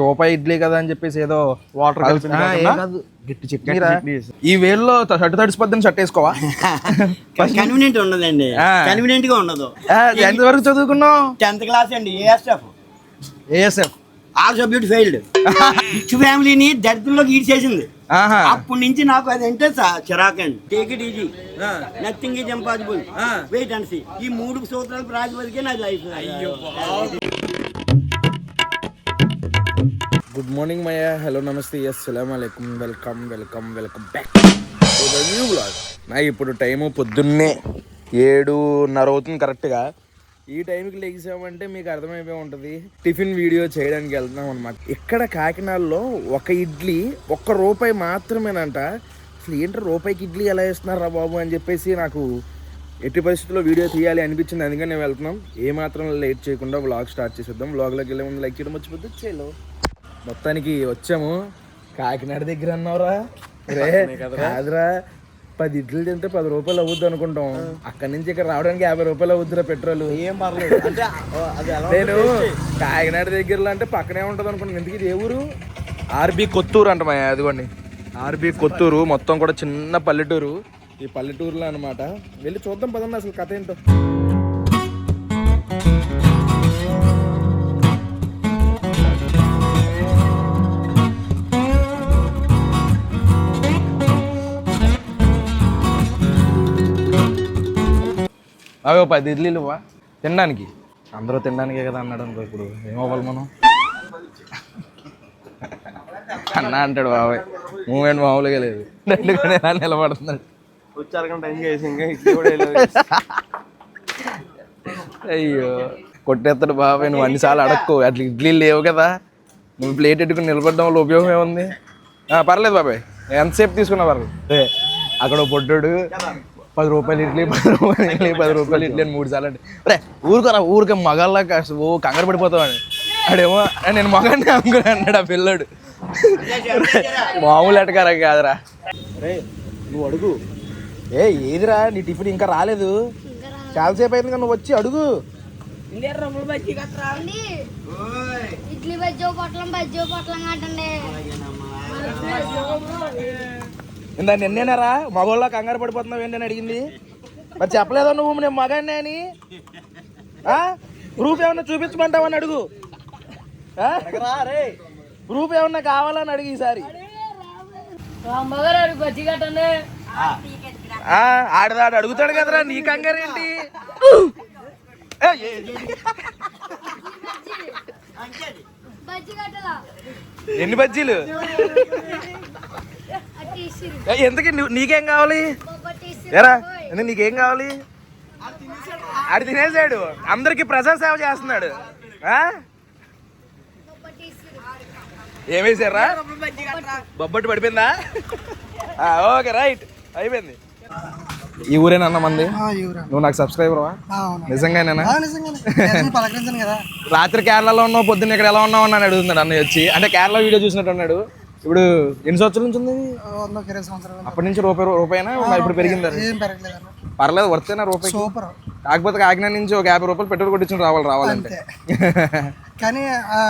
రూపాయి ఇడ్లీ కదా అని చెప్పేసి ఏదో వాటర్. గట్టి చట్నీరా ఈ వేల్లో షర్ట్ తడిసిపోద్దని షర్ట్ వేసుకోవా? కన్వీనియంట్ ఉండదండి. కన్వీనియంట్గా ఉండదు. ఆ, ఎంతవరకు చదువుకున్నావు? టెన్త్ క్లాస్ అండి A S F A S F all subject failed rich ఫ్యామిలీని దరిద్రంలోకి ఈడ్ చేసింది ఆహా. అప్పటి నుంచి నాకు అది అంటే చిరాకండి take it easy nothing is impossible wait and see ఈ మూడు సూత్రాలు ప్రాతిపదికే నా లైఫ్ గుడ్ మార్నింగ్ మయ్య హలో నమస్తే ఎస్ సలాం అలైకుమ్ welcome welcome welcome back new blog నా ఇప్పుడు టైము పొద్దున్నే ఏడున్నర అవుతుంది కరెక్ట్గా ఈ టైంకి లెగిసామంటే మీకు అర్థమైపోయి ఉంటుంది. టిఫిన్ వీడియో చేయడానికి వెళ్తున్నాం అనమాట ఇక్కడ కాకినాడలో ఒక ఇడ్లీ ఒక్క రూపాయి మాత్రమేనంట. అసలు ఏంటి రూపాయికి ఇడ్లీ ఎలా ఇస్తున్నారా బాబు అని చెప్పేసి నాకు ఎట్టి పరిస్థితుల్లో వీడియో తీయాలి అనిపించింది. అందుకని వెళ్తున్నాం. ఏ మాత్రం లేట్ చేయకుండా వ్లాగ్ స్టార్ట్ చేసేద్దాం. వ్లాగ్లోకి వెళ్ళే ముందు లైక్ చేయడం మర్చిపోతే చేలో మొత్తానికి వచ్చాము. కాకినాడ దగ్గర అన్నావురా? కాదురా. పది ఇడ్లు తింటే పది రూపాయలు అవుద్ది అనుకుంటాం. అక్కడి నుంచి ఇక్కడ రావడానికి యాభై రూపాయలు అవుద్దిరా పెట్రోల్. ఏం పర్లేదు. అంటే నేను కాకినాడ దగ్గరలో అంటే పక్కనే ఉంటుంది అనుకున్నాను. ఎందుకు ఇది ఏ ఊరు? ఆర్బి కొత్తూరు అంట మా అదిగోండి. ఆర్బి కొత్తూరు మొత్తం కూడా చిన్న పల్లెటూరు. ఈ పల్లెటూరులో అనమాట వెళ్ళి చూద్దాం పదండి అసలు కథ ఏంటో. అవే ఓ పది ఇడ్లీలు ఇవ్వా? తినడానికి? అందరూ తినడానికే కదా అన్నాడు అనుకో ఇప్పుడు. ఏమవ్వాలి మనం? అన్న అంటాడు బాబాయ్. మూమెంట్ మామూలుగా లేదు. ఎలా నిలబడుతున్నాడు. అయ్యో. కొట్టేస్తాడు బాబాయ్. నువ్వు అన్నిసార్లు అడక్కు. అట్లా ఇడ్లీలు లేవు కదా. నువ్వు ప్లేట్ ఎట్టుకుని నిలబడడం వల్ల ఉపయోగం ఏముంది? ఆ, పర్లేదు బాబాయ్. ఎంతసేపు తీసుకున్నా పర్లేదు. అక్కడ పొడ్డోడు పది రూపాయలు ఇడ్లీ పది రూపాయలు ఇడ్లీ పది రూపాయలు ఇడ్లీ అని మూడు సార్లు అంటే రే ఊరుకోరా ఊరికే మగాళ్ళ ఓ కంగారు పడిపోతావని ఆడేమో "ఆ, నేను మగాడిని అనుకుని అన్నాడు ఆ పిల్లాడు. మామూలు ఎటకారా కాదురా. రే నువ్వు అడుగు. ఏ ఏదిరా నీ టిఫిన్ ఇంకా రాలేదు. చాలాసేపు అయింది నువ్వు వచ్చి అడుగు. అండి ఇడ్లీ బజ్జో పొట్లం బజ్జో పొట్లం అంటండి ఇందా నిన్నేనారా? మగోళ్ళ కంగారు పడిపోతున్నావు ఏంటని అడిగింది? మరి చెప్పలేదా నువ్వు? నేను మగాడినే అని? ఆ? ప్రూఫ్ ఏమన్నా చూపించమంటావని అడుగు. ఆ? ప్రూఫ్ ఏమన్నా కావాలని అడిగి ఈసారి. ఆడదాడు అడుగుతాడు కదరా నీ కంగారు ఏంటి? ఎన్ని బజ్జీలు? ఎందుకు నీకేం కావాలి? ఎందుకు నీకేం కావాలి? ఆడు తినేసాడు. అందరికి ప్రజా సేవ చేస్తున్నాడు. ఏమేసారా బొబ్బట్టు పడిపోయిందా? ఆ, ఓకే రైట్. అయిపోయింది. ఈ ఊరేనన్న మంది? నువ్వు నాకు సబ్స్క్రైబర్ నిజంగానేనా? పలకరించాను కదా. రాత్రి కేరళలో ఉన్నావు పొద్దున్న ఇక్కడ ఎలా ఉన్నావు అని అడుగుతున్నాడు అన్నయ్య వచ్చి. అంటే కేరళ వీడియో చూసినట్టు అన్నాడు. ఇప్పుడు ఎన్ని సంవత్సరాల నుంచి ఉంది? ఇరవై సంవత్సరాలు అప్పటి నుంచి రూపాయి రూపాయినా? ఇప్పుడు పెరిగిందా? ఏం పెరగలేదు పర్లేదు వర్తేనా రూపాయి సూపర్. కాకపోతే కాకినాడ నుంచి ఒక యాభై రూపాయలు పెట్రోల్ కొట్టించుకుని రావాలి రావాలంటే. కానీ ఆ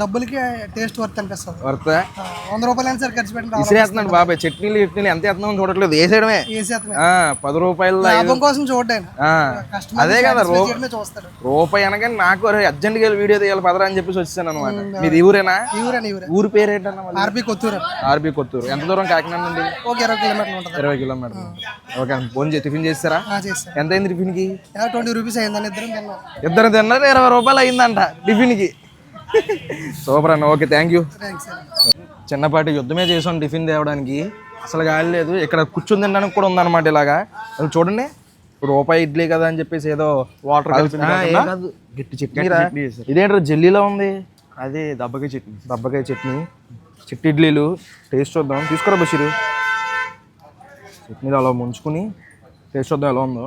డబ్బులకి టేస్ట్ వర్త్ అనిపిస్తుంది. వర్తే? వంద రూపాయలు అయినా సరే ఖర్చు పెట్టి రావాలి ఇసిరేస్తున్నాడు బాబాయ్. చట్నీలు చట్నీలు ఎంత ఎత్తున్నాం చూడట్లేదు. వేసేయడమే పది రూపాయలు లాభం కోసం చూడ్డాను ఆ, కస్టమర్ అదే కదా చూస్తాడు. రూపాయి అనగానే నాకు అర్జెంట్గా వెళ్ళి వీడియో తీయాలి పదరా అని చెప్పేసి వచ్చాను అనమాట మీది ఊరేనా? ఊరే. పేరు ఏంటన్నా? R P Kothuru. R B Kothuru. ఎంత దూరం కాకినాడ నుండి? ఒక ఇరవై కిలోమీటర్లు ఉంటుంది. ఇరవై కిలోమీటర్లు. ఓకే ఫోన్ చేసి టిఫిన్ చేస్తారా? ఎంత అయింది టిఫిన్కి? ట్వంటీ రూపీస్ అయిందని ఇద్దరం తిన్నాం. ఇద్దరు తిన్నారు? ఇరవై రూపాయలు అయిందంట. టిఫిన్కి సూపర్ అన్న ఓకే థ్యాంక్ యూ చిన్నపాటి యుద్ధమే చేసాం టిఫిన్ తేవడానికి. అసలు గాలి లేదు. ఇక్కడ కూర్చుని తినడానికి కూడా ఉందన్నమాట ఇలాగా. అది చూడండి రూపాయి ఇడ్లీ కదా అని చెప్పేసి ఏదో వాటర్ గట్టి చట్నీరా ఇదేంటారు జల్లీలో ఉంది? అదే దెబ్బకి చట్నీ. దబ్బకాయ చట్నీ. చిట్టి ఇడ్లీలు. టేస్ట్ చూద్దాం. తీసుకురా బషీరు. చట్నీలు అలా ముంచుకుని టేస్ట్ చూద్దాం ఎలా ఉందో.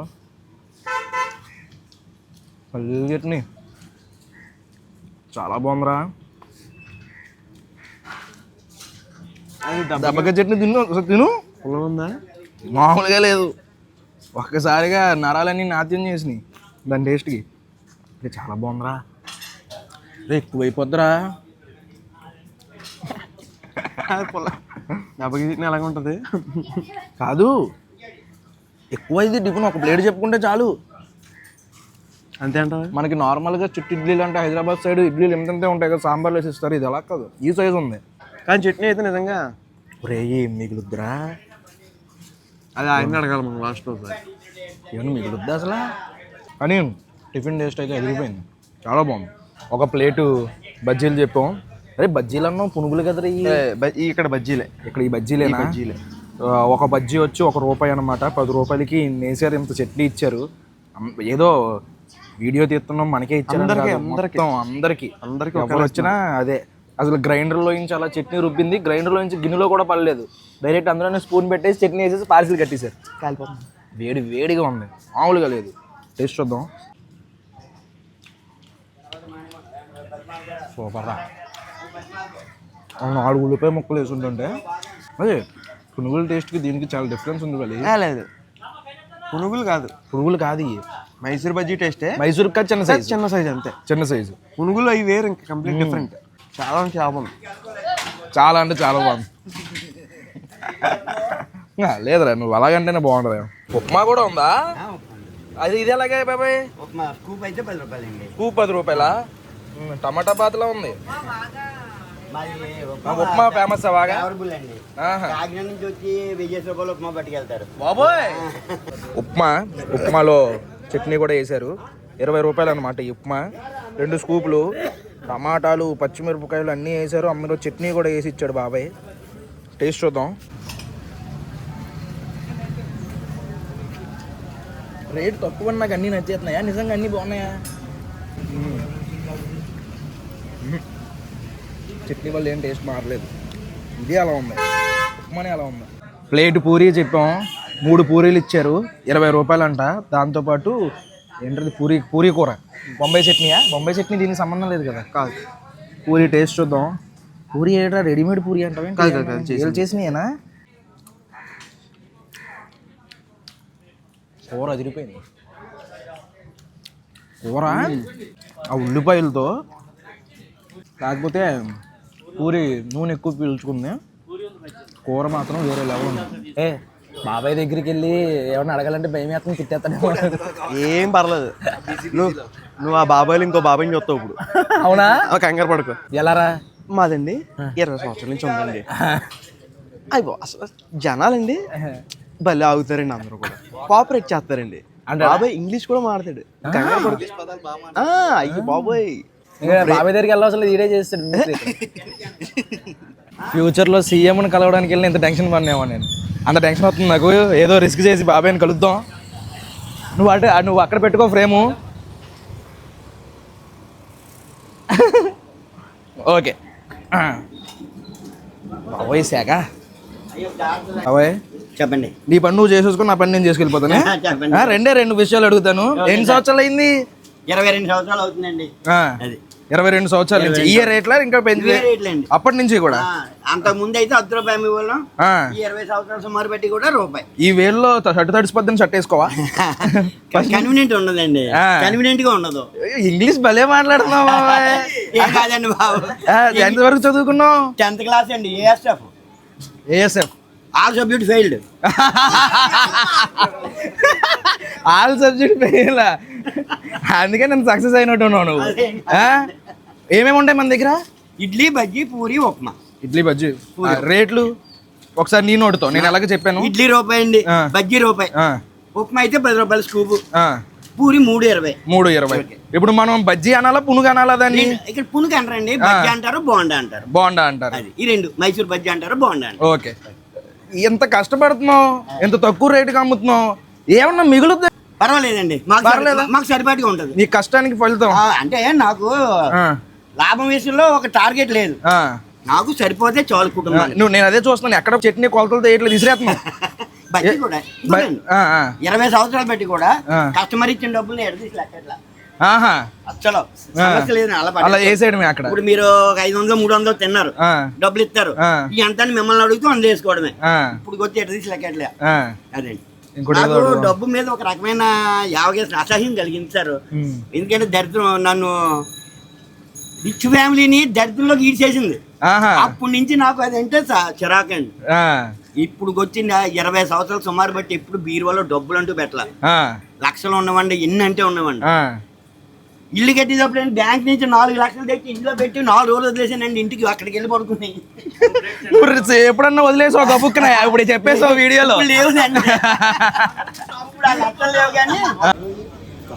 పల్లి చట్నీ. చాలా బాగుందిరా. అది దెబ్బకాయ చట్నీ తిను తిను. ఉందా మామూలుగా లేదు. ఒక్కసారిగా నరాలన్నీ నాట్యం చేసినాయి. దాని టేస్ట్కి. ఇది చాలా బాగుందిరా. రే ఎక్కువ అయిపోద్దిరా దెబ్బకి చట్నీ ఎలాగ ఉంటుంది కాదు. ఎక్కువ ఇది టిఫిన్ ఒక ప్లేట్ చెప్పుకుంటే చాలు. అంతే అంటావా? మనకి నార్మల్గా చుట్టూ ఇడ్లీలు అంటే హైదరాబాద్ సైడ్ ఇడ్లీలు ఎంతంతే ఉంటాయి కదా సాంబార్లు వేసి ఇస్తారు ఇది ఎలా కాదు. ఈ సైజ్ ఉంది. కానీ చట్నీ అయితే నిజంగా ఒరే ఏం మిగులుద్దురా. అది ఆయన అడగాలి మనం లాస్ట్ ఒకసారి. ఏమన్నా మిగులుద్దా అసలు? కానీ టిఫిన్ టేస్ట్ అయితే ఎదిరిపోయింది. చాలా బాగుంది. ఒక ప్లేటు బజ్జీలు చెప్పాం. అరే బజ్జీలు అన్నాం పునుగులు ఈ ఇక్కడ బజ్జీలే. ఇక్కడ ఈ బజ్జీలే. ఆ, ఒక బజ్జీ వచ్చి ఒక రూపాయి అనమాట పది రూపాయలకి నేసారు ఇంత చట్నీ ఇచ్చారు. ఏదో వీడియో తీస్తున్నాం మనకే ఇచ్చారు అందరికీ. అందరికీ. అందరికి. వచ్చినా అదే అసలు గ్రైండర్లో నుంచి అలా చట్నీ రుబ్బింది గ్రైండర్లో నుంచి గిన్నెలో కూడా పడలేదు. డైరెక్ట్ అందులోనే స్పూన్ పెట్టేసి చట్నీ వేసేసి పార్సిల్ కట్టేశారు. కాలిపోతుంది. వేడి వేడిగా ఉంది. మామూలుగా లేదు. టేస్ట్ చూద్దాం. సూపర్ రా. నాలుగు ఉల్లిపాయ ముక్కలు వేసుంటుంటే అదే పునుగుల టేస్ట్కి దీనికి చాలా డిఫరెన్స్ ఉంది వెళ్ళి లేదు. పునుగులు కాదు. పునుగులు కాదు మైసూర్ బజ్జీ టేస్టే? మైసూర్ కా చిన్న సైజు? చిన్న సైజ్ అంతే. చిన్న సైజు. పునుగులు అవి వేరు ఇంకా కంప్లీట్ డిఫరెంట్. చాలా అంటే చాలా బాగుంది. చాలా అంటే చాలా బాగుంది. లేదురా నువ్వు అలాగంటేనే బాగుంటుంది ఉప్మా కూడా ఉందా? అది ఇది ఎలాగే బాబాయ్? ఉప్మా స్కూప్ అయితే పది రూపాయలండి. పూ పది రూపాయల? టమాటా పాతలా ఉంది. ఉప్మా ఫేమస్ బాగా? అండి. కాకినాడ నుంచి వచ్చి వెయ్యి రూపాయలు ఉప్మా పట్టుకెళ్తారు. బాబోయ్! ఉప్మా ఉప్మాలో చట్నీ కూడా వేశారు. ఇరవై రూపాయలు అనమాట ఈ ఉప్మా. రెండు స్కూపులు టమాటాలు పచ్చిమిరపకాయలు అన్నీ వేశారు. అందులో చట్నీ కూడా వేసి ఇచ్చాడు బాబాయ్. టేస్ట్ చూద్దాం. రేట్ తక్కువ నాకు అన్నీ నచ్చేస్తున్నాయా? నిజంగా అన్నీ బాగున్నాయా. చట్నీ వల్ల ఏం టేస్ట్ మారలేదు. ఇది అలా ఉంది? ఉప్మానే అలా ఉంది? ప్లేట్ పూరీ చెప్పాం. మూడు పూరీలు ఇచ్చారు. ఇరవై రూపాయలు అంట దాంతోపాటు ఏంటది? పూరీ పూరీ కూర. బొంబాయి చట్నీయా? బొంబాయి చట్నీ దీనికి సంబంధం లేదు కదా? కాదు. పూరి టేస్ట్ చూద్దాం. పూరి ఏట్రా? రెడీమేడ్ పూరి అంటావా కాదు, కాదు, చేసింది. చేసినాయేనా? కూర అదిరిపోయింది. కూర? ఆ ఉల్లిపాయలతో. కాకపోతే పూరి నూనె ఎక్కువ పీల్చుకుంది. కూర మాత్రం వేరే లెవెల్ ఉంది. ఏ బాబాయ్ దగ్గరికి వెళ్ళి ఏమన్నా అడగాలంటే భయం వేస్తుంది తిట్టేస్తాడేమో ఏం పర్లేదు. నువ్వు నువ్వు ఆ బాబాయ్లు ఇంకో బాబాయ్ని చూస్తావు ఇప్పుడు. అవునా? కంగారు పడుకో. ఎలారా? మాదండి ఇరవై సంవత్సరాల నుంచి ఉందండి. అయ్యి బా, అసలు జనాలండి భలే ఆగుతారండి అందరూ కూడా. కోఆపరేట్ చేస్తారండి. బాబాయ్ ఇంగ్లీష్ కూడా మాట్లాడు కంగారు పడుకో. అయ్యి బాబాయ్. బాబాయ్ దగ్గరికి వెళ్ళవసరం ఈడే చేస్తాడు. ఫ్యూచర్లో సీఎంని కలవడానికి వెళ్ళి ఇంత టెన్షన్ పడినామో నేను. అంత టెన్షన్ వస్తుంది నాకు. ఏదో రిస్క్ చేసి బాబాయ్ని కలుద్దాం. నువ్వు అటు నువ్వు అక్కడ పెట్టుకో ఫ్రేము. ఓకే. బాబోయ్ శాఖ. బాబాయ్. చెప్పండి. నీ పని నువ్వు చేసేసుకుని నా పని నేను చేసుకెళ్ళిపోతాను? రెండే రెండు విషయాలు అడుగుతాను. ఎన్ని సంవత్సరాలు అయింది? ఇరవై రెండు సంవత్సరాలు అవుతుందండి. అది. ఇరవై రెండు సంవత్సరాల నుంచి. ఈ రేట్లా ఇంకా పెంచి అప్పటి నుంచి కూడా? అంతకు ముందు అయితే అర్ధ రూపాయి ఈ ఇరవై సంవత్సరాలు సుమారు బట్టి కూడా రూపాయి. ఈ వేల్లో షర్ట్ తడిసిపోద్దని షర్ట్ వేసుకోవా? కన్వీనియంట్ ఉండదండి. కన్వీనియంట్గా ఉండదు. ఇంగ్లీష్ భలే మాట్లాడుతున్నావు కాదండి బాబు. ఎంత వరకు చదువుకున్నావు? టెన్త్ క్లాస్ అండి A S F A S F all subject failed all subject fail అందుకే నేను సక్సెస్ అయినట్టు ఉన్నావు నువ్వు? ఏమేమి ఉంటాయి మన దగ్గర? ఇడ్లీ బజ్జీ పూరి ఉప్మా. ఇడ్లీ బజ్జీ. రేట్లు? ఒకసారి నీ నోటితో. నేను ఎలాగ చెప్పాను? ఇడ్లీ రూపాయి అండి. బజ్జీ రూపాయి. ఉప్మా అయితే పది రూపాయలు స్కూప్. పూరి మూడు ఇరవై. మూడు ఇరవై. ఇప్పుడు మనం బజ్జీ అనాలా పునుగు అనాలా దాన్ని? ఇక్కడ పునుగు అంటారండి బజ్జీ అంటారు బోండా అంటారు. బాగుండా అంటారు. అది ఈ రెండు మైసూర్ బజ్జీ అంటారు బోండా అంటారు. ఓకే. ఎంత కష్టపడుతున్నావు? ఎంత తక్కువ రేటుకి అమ్ముతున్నావు? ఏమన్నా మిగులుద్ది? పర్వాలేదండి. మాకు పర్వాలేదా? మాకు సరిపాటిగా ఉంటుంది. నీ కష్టానికి ఫలితం. ఆ, అంటే నాకు ఆ, లాభం విషయంలో ఒక టార్గెట్ లేదు. ఆ. నాకు సరిపోతే చాలు కుటుంబం. నువ్వు నేను అదే చూస్తున్నాను. ఎక్కడ చట్నీ కొలతలతో వేయట్లేదు విసిరేస్తున్నావు? బజ్జీ కూడా బ- ఇదిగోండి. ఆ, ఆ. ఇరవై సంవత్సరాలు పెట్టి కూడా ఆ. కస్టమర్ ఇచ్చిన డబ్బులు ఎడదీసి లెక్కట్లా. ఆహా. అసలు సమస్య లేదు అలా అలా పడేది. వేసేయడమే అక్కడ? ఇప్పుడు మీరు ఒక ఐదు వందలు మూడు వందలు తిన్నారు. ఆ, డబ్బులు ఇస్తారు. ఆ. ఈ అంతా మిమ్మల్ని అడుగుతూ అందు వేసుకోవడమే. ఆ, ఇప్పుడు వచ్చి ఎడదీసి లెక్కట్లే. ఆ. అదండి ఇంకోటి ఏదో నాకు. డబ్బు మీద ఒక రకమైన యావగేసిన అసహ్యం కలిగించారు ఉమ్. ఎందుకంటే దరిద్రం నన్ను రిచ్ ఫ్యామిలీని దరిద్రంలోకి ఈడ్చేసింది. అప్పటి నుంచి నాకు అది అంటే చిరాకండి ఇప్పుడు వచ్చింది ఇరవై సంవత్సరాలు సుమారు బట్టి ఎప్పుడు బీరువాలో డబ్బులు అంటూ పెట్టాల లక్షలు ఉన్నవండి ఎన్ని అంటే ఉన్నవండి. ఇల్లు కట్టేటప్పుడు బ్యాంక్ నుంచి నాలుగు లక్షలు తెచ్చి ఇంట్లో పెట్టి నాలుగు రోజులు వదిలేసానండి ఇంటికి అక్కడికి వెళ్ళి పడుకున్నాయి ఇప్పుడు ఎప్పుడన్నా వదిలేసావు గబుక్కున? ఇప్పుడు చెప్పేసావు వీడియోలో. అప్పుడు ఆ లక్షలు లేవు కానీ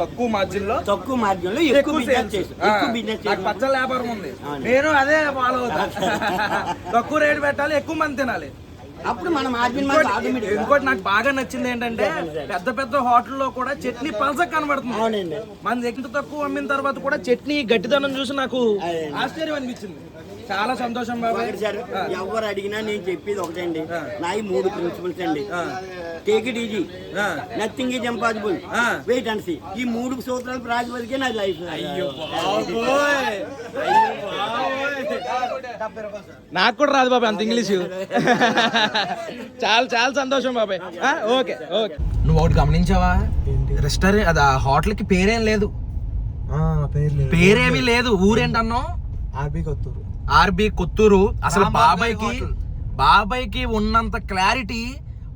తక్కువ మార్జిన్లో తక్కువ మార్గంలో ఎక్కువ బిజినెస్ ఎక్కువ బిజినెస్ చేసి పచ్చల వ్యాపారం ఉంది. నేను అదే ఫాలో అవుతా. తక్కువ రేటు పెట్టాలి ఎక్కువ మంది తినాలి. అప్పుడు మన ఇంకోటి నాకు బాగా నచ్చింది ఏంటంటే పెద్ద పెద్ద హోటల్లో కూడా చట్నీ పలస కనబడుతుంది. అవునండి. మన ఎంత తక్కువ అమ్మిన తర్వాత కూడా చట్నీ గట్టిదనం చూసి నాకు ఆశ్చర్యం అనిపించింది. చాలా సంతోషం సార్ ఎవరు అడిగినా నేను చెప్పేది ఒకటండి. నా ఈ మూడు ప్రిన్సిపల్స్ అండి. Take it easy nothing is impossible wait and see ఈ మూడు సూత్రాలు ప్రాతిపదికే నా లైఫ్ నాకు కూడా రాదు బాబాయ్ అంత ఇంగ్లీష్. చాలా చాలా సంతోషం బాబాయ్. Okay okay. నువ్వు ఒకటి గమనించావా? రెస్టారెంట్ అది ఆ హోటల్కి పేరేం లేదు. పేరేమీ లేదు. ఊరేంటన్నావు R B Kothuru. R B Kothuru. అసలు బాబాయ్కి బాబాయ్కి ఉన్నంత క్లారిటీ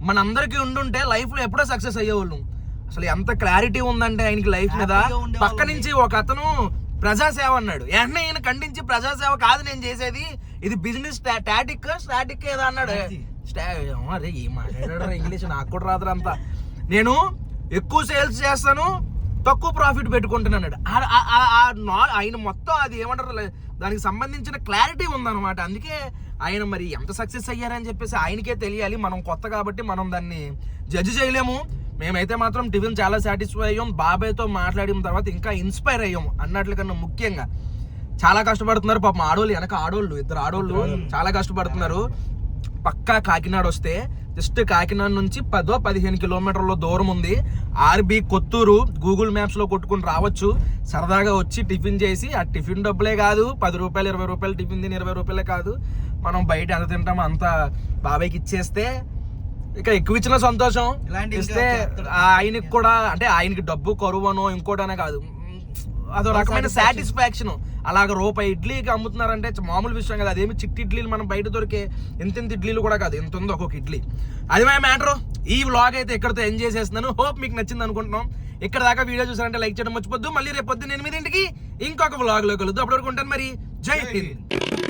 మనందరికి ఉండుంటే లైఫ్లో ఎప్పుడో సక్సెస్ అయ్యేవాళ్ళం. అసలు ఎంత క్లారిటీ ఉందంటే ఆయనకి లైఫ్ మీద. పక్క నుంచి ఒక అతను ప్రజాసేవ అన్నాడు. వెంటనే ఈయన ఖండించి ప్రజాసేవ కాదు నేను చేసేది. ఇది బిజినెస్ టాటిక్ స్టాటిక్ ఏదో అన్నాడు. అరే ఏం మాట్లాడాడు ఇంగ్లీష్? నాకు కూడా రాదు అంతా. నేను ఎక్కువ సేల్స్ చేస్తాను తక్కువ ప్రాఫిట్ పెట్టుకుంటున్నాడు ఆయన మొత్తం అది ఏమంటారు దానికి సంబంధించిన క్లారిటీ ఉందన్నమాట. అందుకే ఆయన మరి ఎంత సక్సెస్ అయ్యారని చెప్పేసి ఆయనకే తెలియాలి. మనం కొత్త కాబట్టి మనం దాన్ని జడ్జి చేయలేము. మేమైతే మాత్రం టిఫిన్ చాలా సాటిస్ఫై అయ్యాం. బాబాయ్తో మాట్లాడిన తర్వాత ఇంకా ఇన్స్పైర్ అయ్యాం అన్నట్లు కన్నా ముఖ్యంగా. చాలా కష్టపడుతున్నారు పాపం ఆడోళ్ళు వెనక ఆడోళ్ళు ఇద్దరు ఆడోళ్ళు. చాలా కష్టపడుతున్నారు. పక్కా కాకినాడ వస్తే జస్ట్ కాకినాడ నుంచి పదో పదిహేను కిలోమీటర్ల దూరం ఉంది. ఆర్బి కొత్తూరు గూగుల్ మ్యాప్స్లో కొట్టుకుని రావచ్చు. సరదాగా వచ్చి టిఫిన్ చేసి ఆ టిఫిన్ డబ్బులే కాదు పది రూపాయలు ఇరవై రూపాయలు టిఫిన్ తిని ఇరవై రూపాయలే కాదు. మనం బయట ఎంత తింటామో అంత బాబాయ్కి ఇచ్చేస్తే ఇక ఎక్కువ ఇచ్చిన సంతోషం. ఇస్తే ఆయనకి కూడా అంటే ఆయనకి డబ్బు కరువనో ఇంకోటనే కాదు. అదో రకమైన సాటిస్ఫాక్షన్ అలాగ రూపాయి ఇడ్లీకి అమ్ముతున్నారంటే మామూలు విషయం కదా. అదేమి చిట్టి ఇడ్లీలు మనం బయట దొరికే ఇంత ఇంత ఇడ్లీలు కూడా కాదు. ఇంత ఉంది ఒక్కొక్క ఇడ్లీ. అది మా మ్యాటర్. ఈ వ్లాగ్ అయితే ఎక్కడితో ఎంజాయ్ చేస్తున్నాను హోప్ మీకు నచ్చింది అనుకుంటున్నాం. ఇక్కడ దాకా వీడియో చూసారంటే లైక్ చేయడం మర్చిపోద్దు. మళ్ళీ రేపు పొద్దున్న ఎనిమిదింటికి ఇంకొక వ్లాగ్లో కలుద్దాం. అప్పటివరకు ఉంటాను మరి. జై హింద్.